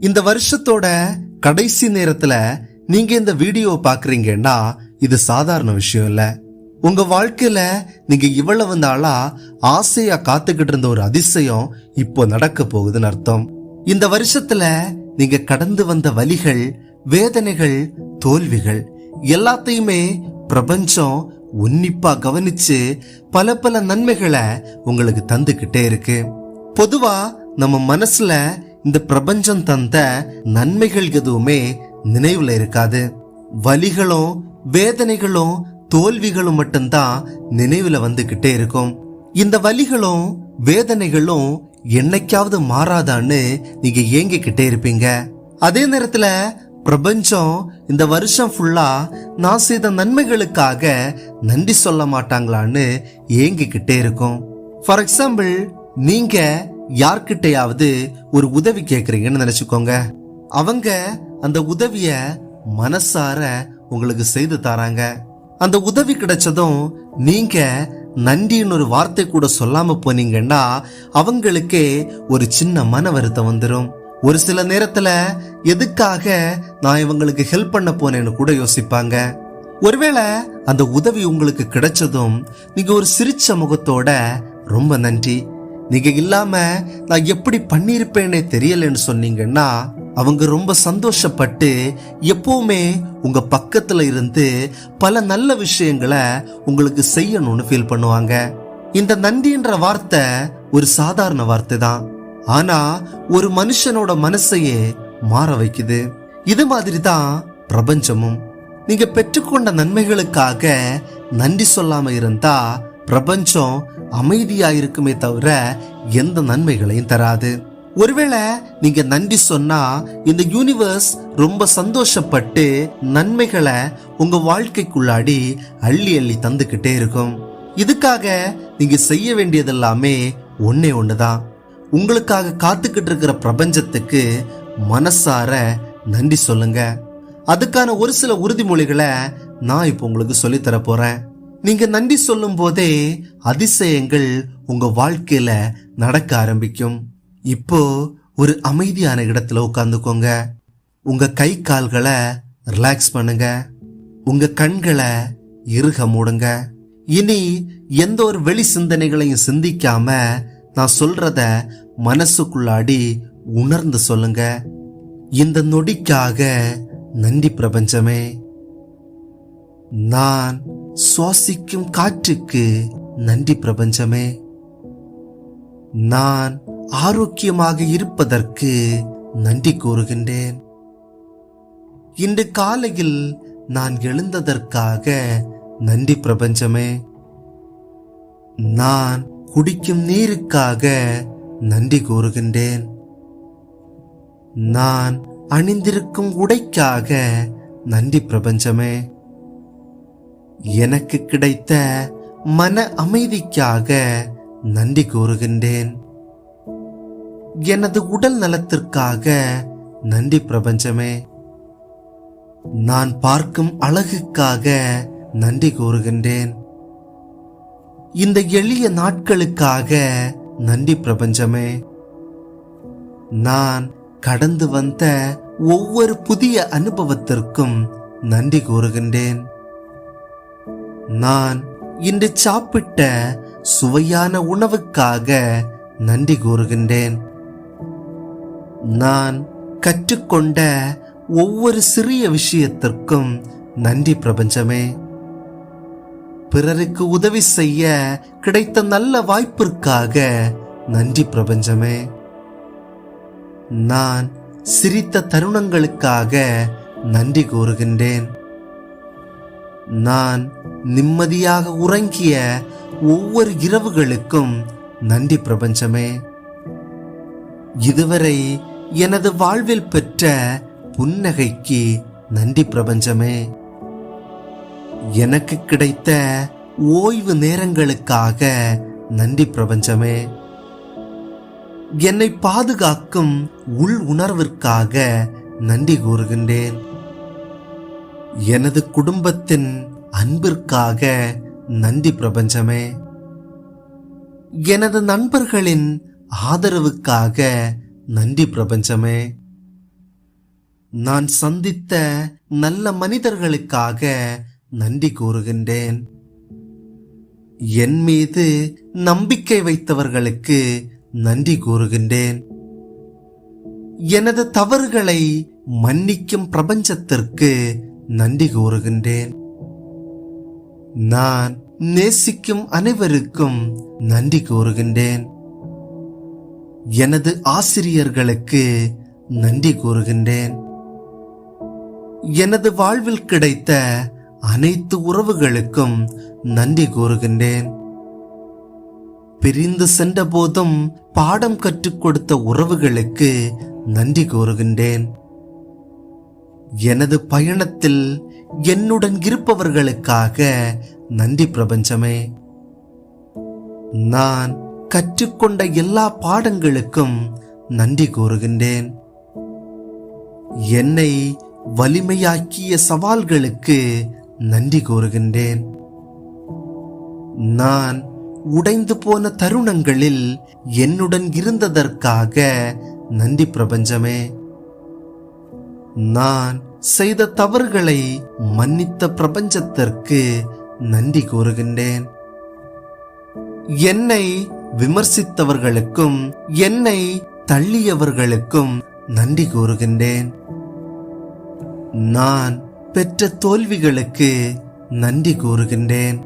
இந்த வருஷத்தோட கடைசி நேரத்துல நீங்க இந்த வீடியோ பாக்குறீங்கன்னா இது சாதாரண விஷயம் இல்ல. உங்க வாழ்க்கையில நீங்க இவ்வளவு நாளா ஆசையா காத்துக்கிட்டு இருந்த ஒரு அதிசயம் இப்போ நடக்க போகுதுன்னு அர்த்தம். இந்த வருஷத்துல நீங்க கடந்து வந்த வலிகள் வேதனைகள் தோல்விகள் எல்லாத்தையுமே பிரபஞ்சம் உன்னிப்பா கவனிச்சு பல பல நன்மைகளை உங்களுக்கு தந்துகிட்டே இருக்கு. பொதுவா நம்ம மனசுல இந்த பிரபஞ்சம் தந்த நன்மைகள் எதுவுமே நினைவுல இருக்காது. வலிகளும் வேதனைகளும் தோல்விகளும் மட்டும்தான் நினைவுல வந்துகிட்டே இருக்கும். இந்த வலிகளும் வேதனைகளும் என்னைக்காவது மாறாதான்னு நீங்க ஏங்கிக்கிட்டே இருப்பீங்க. அதே நேரத்துல பிரபஞ்சம் இந்த வருஷம் ஃபுல்லா நான் செய்த நன்மைகளுக்காக நன்றி சொல்ல மாட்டாங்களான்னு ஏங்கிக்கிட்டே இருக்கும். ஃபார் எக்ஸாம்பிள் நீங்க யார்கிட்டயாவது ஒரு உதவி கேட்குறீங்கன்னு நினச்சிக்கோங்க. அவங்க அந்த உதவிய மனசார உங்களுக்கு செய்து தராங்க. அந்த உதவி கிடைச்சதும் நீங்க நன்றின்னு ஒரு வார்த்தை கூட சொல்லாம போனீங்கன்னா அவங்களுக்கே ஒரு சின்ன மன வருத்தம் வந்துடும் ஒரு சில நேரத்துல எதுக்காக நான் இவங்களுக்கு ஹெல்ப் பண்ண போனேன்னு கூட யோசிப்பாங்க. ஒருவேளை அந்த உதவி உங்களுக்கு கிடைச்சதும் நீங்க ஒரு சிரிச்ச முகத்தோட ரொம்ப நன்றி. நீங்க இல்லாம நான் எப்படி பண்ணியிருப்பேனே தெரியலன்னு சொன்னீங்கன்னா அவங்க ரொம்ப சந்தோஷப்பட்டு எப்பவுமே உங்க பக்கத்துல இருந்து பல நல்ல விஷயங்களை உங்களுக்கு செய்யணும்னு ஃபீல் பண்ணுவாங்க. இந்த நன்றின்ற வார்த்தை ஒரு சாதாரண வார்த்தை தான். ஆனா ஒரு மனுஷனோட மனசையே மாற வைக்குது. இது மாதிரி தான் பிரபஞ்சமும். நீங்க பெற்றுக்கொண்ட நன்மைகளுக்காக நன்றி சொல்லாம இருந்தா பிரபஞ்சம் அமைதியாயிருக்குமே தவிர எந்த நன்மைகளையும் தராது. ஒருவேளை நீங்க நன்றி சொன்னா இந்த யூனிவர்ஸ் ரொம்ப சந்தோஷப்பட்டு நன்மைகளை உங்க வாழ்க்கைக்குள்ளாடி அள்ளி அள்ளி தந்துக்கிட்டே இருக்கும். இதுக்காக நீங்க செய்ய வேண்டியதெல்லாமே ஒன்னே ஒண்ணுதான். உங்களுக்காக காத்துக்கிட்டு இருக்கிற பிரபஞ்சத்துக்கு மனசார நன்றி சொல்லுங்க. அதுக்கான ஒரு சில உறுதிமொழிகளை நான் இப்போ உங்களுக்கு சொல்லித்தர போறேன். நீங்க நன்றி சொல்லும் போதே அதிசயங்கள் உங்க வாழ்க்கையில நடக்க ஆரம்பிக்கும். இப்போ ஒரு அமைதியான இடத்துல உட்காந்துக்கோங்க உங்க கை கால்களை ரிலாக்ஸ் பண்ணுங்க. உங்க கண்களை இறுக மூடுங்க. இனி எந்த ஒரு வெளி சிந்தனைகளையும் சிந்திக்காம நான் சொல்றத மனசுக்குள்ளாடி உணர்ந்து சொல்லுங்க. இந்த நொடிக்காக நன்றி பிரபஞ்சமே. நான் சுவாசிக்கும் காற்றுக்கு நன்றி பிரபஞ்சமே. நான் ஆரோக்கியமாக இருப்பதற்கு நன்றி கூறுகின்றேன். இன்று காலையில் நான் எழுந்ததற்காக நன்றி பிரபஞ்சமே. நான் குடிக்கும் நீருக்காக நன்றி கூறுகின்றேன். நான் அணிந்திருக்கும் உடைக்காக நன்றி பிரபஞ்சமே. எனக்கு கிடைத்த மன அமைதிக்காக நன்றி கூறுகின்றேன். எனது உடல் நலத்திற்காக நன்றி பிரபஞ்சமே. நான் பார்க்கும் அழகுக்காக நன்றி கூறுகின்றேன். இந்த எளிய நாட்களுக்காக நன்றி பிரபஞ்சமே. நான் கடந்து வந்த ஒவ்வொரு புதிய அனுபவத்திற்கும் நன்றி கூறுகின்றேன். நான் இன்று சாப்பிட்ட சுவையான உணவுக்காக நன்றி கூறுகின்றேன். நான் கற்றுக்கொண்ட ஒவ்வொரு சிறிய விஷயத்திற்கும் நன்றி பிரபஞ்சமே. பிறருக்கு உதவி செய்ய கிடைத்த நல்ல வாய்ப்பிற்காக நன்றி பிரபஞ்சமே. நான் சிரித்த தருணங்களுக்காக நன்றி கூறுகின்றேன். நான் நிம்மதியாக உறங்கிய ஒவ்வொரு இரவுகளுக்கும் நன்றி பிரபஞ்சமே. இதுவரை எனது வாழ்வில் பெற்ற புன்னகைக்கு நன்றி பிரபஞ்சமே. எனக்கு கிடைத்த ஓய்வு நேரங்களுக்காக நன்றி பிரபஞ்சமே. என்னை பாதுகாக்கும் உள் உணர்விற்காக நன்றி கூறுகின்றேன். எனது குடும்பத்தின் அன்பிற்காக நன்றி பிரபஞ்சமே. எனது நண்பர்களின் ஆதரவுக்காக நன்றி பிரபஞ்சமே. நான் சந்தித்த நல்ல மனிதர்களுக்காக நன்றி கூறுகின்றேன். என் மீது நம்பிக்கை வைத்தவர்களுக்கு நன்றி கூறுகின்றேன். எனது தவறுகளை மன்னிக்கும் பிரபஞ்சத்திற்கு நன்றி கூறுகின்றேன். நான் நேசிக்கும் அனைவருக்கும் நன்றி கூறுகின்றேன். எனது ஆசிரியர்களுக்கு நன்றி கூறுகின்றேன். எனது வாழ்வில் கிடைத்த அனைத்து உறவுகளுக்கும் நன்றி கூறுகின்றேன். பிரிந்து சென்ற போதும் பாடம் கற்றுக் கொடுத்த உறவுகளுக்கு நன்றி கூறுகின்றேன். எனது பயணத்தில் என்னுடன் இருப்பவர்களுக்காக நன்றி பிரபஞ்சமே. நான் கற்றுக்கொண்ட எல்லா பாடங்களுக்கும் நன்றி கூறுகின்றேன். என்னை வலிமையாக்கிய சவால்களுக்கு நன்றி கூறுகின்றேன். நான் உடைந்து போன தருணங்களில் என்னுடன் இருந்ததற்காக நன்றி பிரபஞ்சமே. நான் செய்த தவறுகளை மன்னித்த பிரபஞ்சத்திற்கு நன்றி கூறுகின்றேன். என்னை விமர்சித்தவர்களுக்கும் என்னை தள்ளியவர்களுக்கும் நன்றி கூறுகின்றேன். நான் பெற்ற தோல்விகளுக்கு நன்றி கூறுகின்றேன்.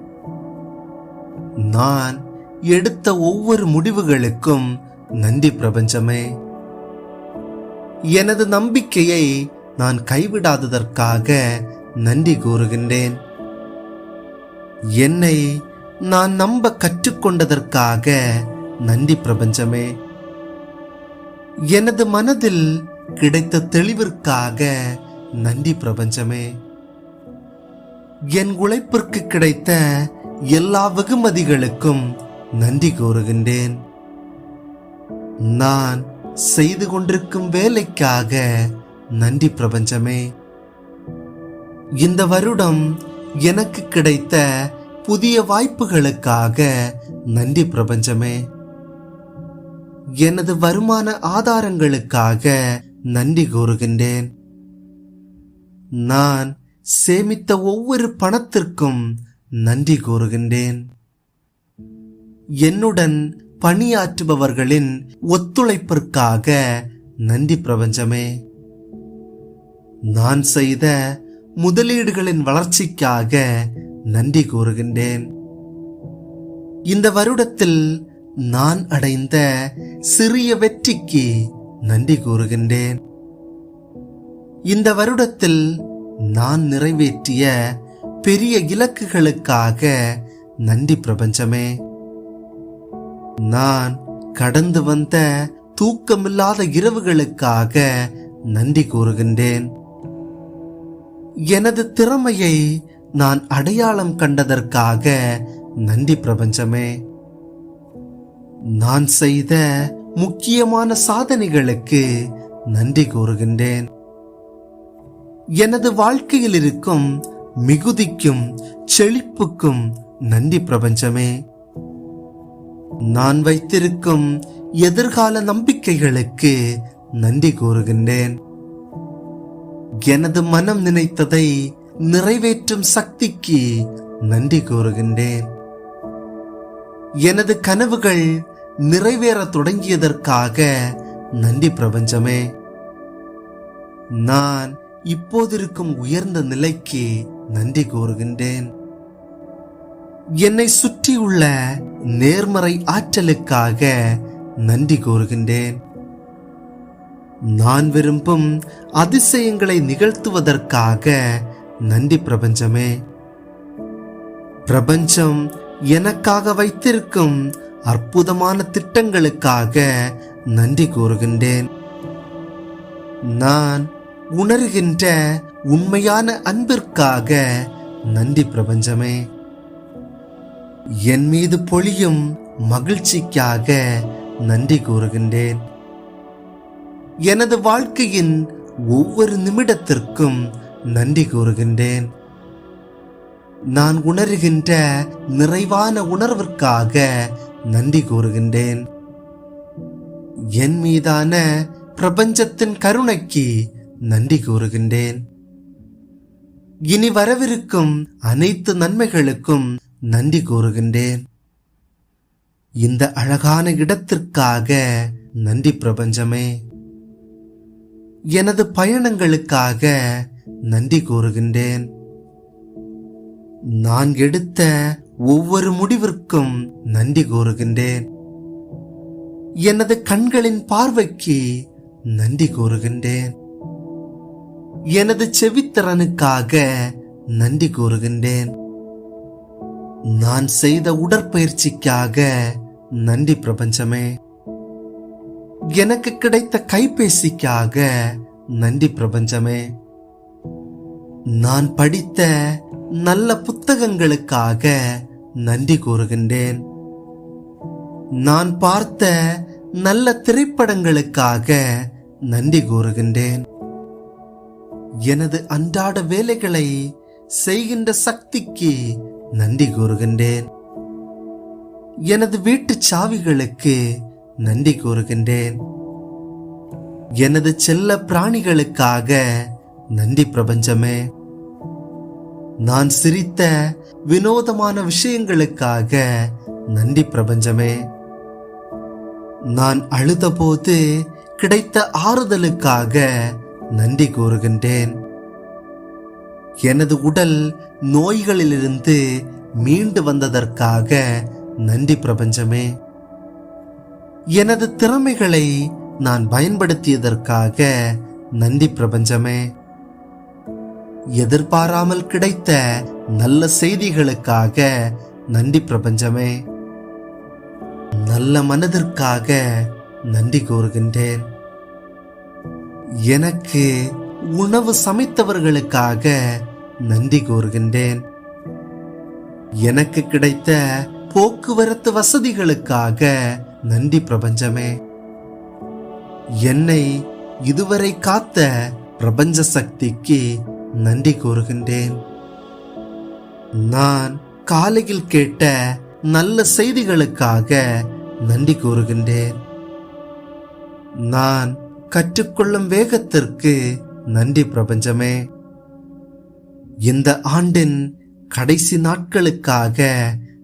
நான் எடுத்த ஒவ்வொரு முடிவுகளுக்கும் நன்றி பிரபஞ்சமே. எனது நம்பிக்கையை நான் கைவிடாததற்காக நன்றி கூறுகின்றேன். என்னை நான் நம்ப கற்றுக்கொண்டதற்காக நன்றி பிரபஞ்சமே. எனது மனதில் கிடைத்த தெளிவிற்காக நன்றி பிரபஞ்சமே. என் உழைப்பிற்கு கிடைத்த எல்லா வெகுமதிகளுக்கும் நன்றி கூறுகின்றேன். நான் செய்து கொண்டிருக்கும் வேலைக்காக நன்றி பிரபஞ்சமே. இந்த வருடம் எனக்கு கிடைத்த புதிய வாய்ப்புகளுக்காக நன்றி பிரபஞ்சமே. எனது வருமான ஆதாரங்களுக்காக நன்றி கூறுகின்றேன். நான் சேமித்த ஒவ்வொரு பணத்திற்கும் நன்றி கூறுகின்றேன். என்னுடன் பணியாற்றுபவர்களின் ஒத்துழைப்பிற்காக நன்றி பிரபஞ்சமே. நான் செய்த முதலீடுகளின் வளர்ச்சிக்காக நன்றி கூறுகின்றேன். இந்த வருடத்தில் நான் அடைந்த சிறிய வெற்றிக்கு நன்றி கூறுகின்றேன். இந்த வருடத்தில் நான் நிறைவேற்றிய பெரிய இலக்குகளுக்காக நன்றி பிரபஞ்சமே. நான் கடந்து வந்த தூக்கமில்லாத இரவுகளுக்காக நன்றி கூறுகின்றேன். எனது திறமையை நான் அடையாளம் கண்டதற்காக நன்றி பிரபஞ்சமே. நான் செய்த முக்கியமான சாதனைகளுக்கு நன்றி கூறுகின்றேன். எனது வாழ்க்கையில் இருக்கும் மிகுதிக்கும் செழிப்புக்கும் நன்றி பிரபஞ்சமே. நான் வைத்திருக்கும் எதிர்கால நம்பிக்கைகளுக்கு நன்றி கூறுகின்றேன். எனது மனம் நினைத்ததை நிறைவேற்றும் சக்திக்கு நன்றி கூறுகின்றேன். எனது கனவுகள் நிறைவேற தொடங்கியதற்காக நன்றி பிரபஞ்சமே. நான் இப்போதிருக்கும் உயர்ந்த நிலைக்கு நன்றி கூறுகின்றேன். என்னை சுற்றியுள்ள நேர்மறை ஆற்றலுக்காக நன்றி கூறுகின்றேன். நான் விரும்பும் அதிசயங்களை நிகழ்த்துவதற்காக. நன்றி பிரபஞ்சமே. பிரபஞ்சம் எனக்காக வைத்திருக்கும் அற்புதமான திட்டங்களுக்காக நன்றி கூறுகின்றேன். நான் உணர்கின்ற உண்மையான அன்பிற்காக நன்றி பிரபஞ்சமே. என் மீது பொழியும் மகிழ்ச்சிக்காக நன்றி கூறுகின்றேன். எனது வாழ்க்கையின் ஒவ்வொரு நிமிடத்திற்கும் நன்றி கூறுகின்றேன். நான் உணர்கின்ற நிறைவான உணர்விற்காக நன்றி கூறுகின்றேன். என் மீதான பிரபஞ்சத்தின் கருணைக்கு நன்றி கூறுகின்றேன். இனி வரவிருக்கும் அனைத்து நன்மைகளுக்கும் நன்றி கூறுகின்றேன். இந்த அழகான இடத்திற்காக நன்றி பிரபஞ்சமே. எனது பயணங்களுக்காக நன்றி கூறுகின்றேன். நான் எடுத்த ஒவ்வொரு முடிவிற்கும் நன்றி கூறுகின்றேன். எனது கண்களின் பார்வைக்கு நன்றி கூறுகின்றேன். எனது செவித்திறனுக்காக நன்றி கூறுகின்றேன். நான் செய்த உடற்பயிற்சிக்காக நன்றி பிரபஞ்சமே. எனக்கு கிடைத்த கைபேசிக்காக நன்றி பிரபஞ்சமே. நான் படித்த நல்ல புத்தகங்களுக்காக நன்றி கூறுகின்றேன். நான் பார்த்த நல்ல திரைப்படங்களுக்காக நன்றி கூறுகின்றேன். எனது அன்றாட வேலைகளை செய்கின்ற சக்திக்கு நன்றி கூறுகின்றேன். எனது வீட்டு சாவிகளுக்கு நன்றி கூறுகின்றேன். எனது செல்ல பிராணிகளுக்காக நன்றி பிரபஞ்சமே. நான் சிரித்த வினோதமான விஷயங்களுக்காக நன்றி பிரபஞ்சமே. நான் அழுதபோது கிடைத்த ஆறுதலுக்காக நன்றி கூறுகின்றேன். எனது உடல் நோய்களிலிருந்து மீண்டு வந்ததற்காக நன்றி பிரபஞ்சமே. எனது திறமைகளை நான் பயன்படுத்தியதற்காக நந்தி பிரபஞ்சமே. எதிர்பாராமல் கிடைத்த நல்ல செய்திகளுக்காக நன்றி பிரபஞ்சமே. நல்ல மனதிற்காக நன்றி கூறுகின்றேன். எனக்கு உணவு சமைத்தவர்களுக்காக நன்றி கூறுகின்றேன். எனக்கு கிடைத்த போக்குவரத்து வசதிகளுக்காக நன்றி பிரபஞ்சமே. என்னை இதுவரை காத்த பிரபஞ்ச சக்திக்கு நன்றி கூறுகின்றேன். நான் காலையில் கேட்ட நல்ல செய்திகளுக்காக நன்றி கூறுகின்றேன். நான் கற்றுக்கொள்ளும் வேகத்திற்கு நன்றி பிரபஞ்சமே. இந்த ஆண்டின் கடைசி நாட்களுக்காக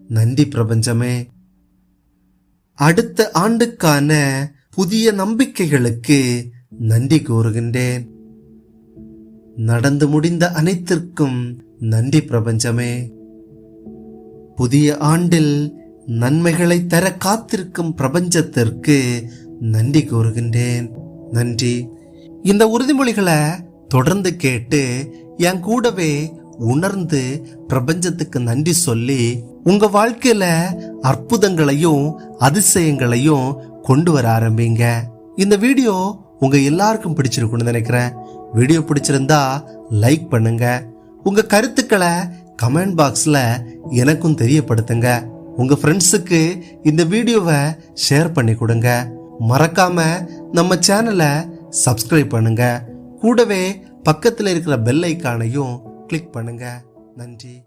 நன்றி பிரபஞ்சமே. அடுத்த ஆண்டுக்கான புதிய நம்பிக்கைகளுக்கு நன்றி கூறுகின்றேன். நடந்து முடிந்த அனைத்திற்கும் நன்றி பிரபஞ்சமே. புதிய ஆண்டில் நன்மைகளை தர காத்திருக்கும் பிரபஞ்சத்திற்கு நன்றி கூறுகின்றேன். நன்றி. இந்த உறுதிமொழிகளை தொடர்ந்து கேட்டு என் கூடவே உணர்ந்து பிரபஞ்சத்துக்கு நன்றி சொல்லி உங்க வாழ்க்கையில அற்புதங்களையும் அதிசயங்களையும் கொண்டு வர ஆரம்பிங்க. இந்த வீடியோ உங்க எல்லாருக்கும் பிடிச்சிருக்கும்னு நினைக்கிறேன். வீடியோ பிடிச்சிருந்தா லைக் பண்ணுங்க. உங்க கருத்துக்களை கமெண்ட் பாக்ஸ்ல எனக்கும் தெரியப்படுத்துங்க. உங்க ஃப்ரெண்ட்ஸுக்கு இந்த வீடியோவை ஷேர் பண்ணி கொடுங்க. மறக்காம நம்ம சேனலை சப்ஸ்கிரைப் பண்ணுங்க. கூடவே பக்கத்தில் இருக்கிற பெல் ஐக்கானையும் கிளிக் பண்ணுங்க. நன்றி.